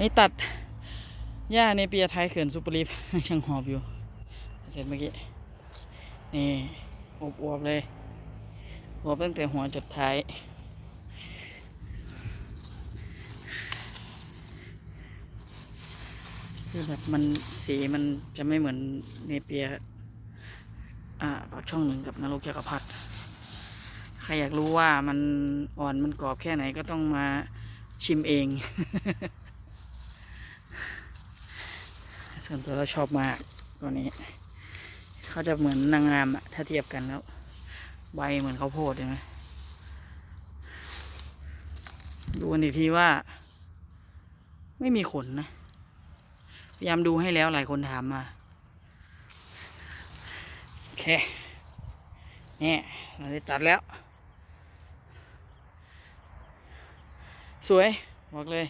นี่ตัดหญ้าในเปียไทยเขื่อนสุปรีพยังหอบอยู่ เสร็จเมื่อกี้ นี่อวบๆเลยอวบตั้งแต่หัวจดท้ายคือแบบมันสีมันจะไม่เหมือนเนเปียอ่าปากช่องหนึ่งกับนรกจักรพรรดิใครอยากรู้ว่ามันอ่อนมันกรอบแค่ไหนก็ต้องมาชิมเอง ส่วนตัวเราชอบมากตัวนี้ เขาจะเหมือนนางงามอะถ้าเทียบกันแล้ว ใบเหมือนข้าวโพดเห็นไหมดูกันอีกทีว่า ไม่มีขนนะ พยายามดูให้แล้วหลายคนถามมา โอเค เนี่ยเราได้ตัดแล้ว สวย บอกเลย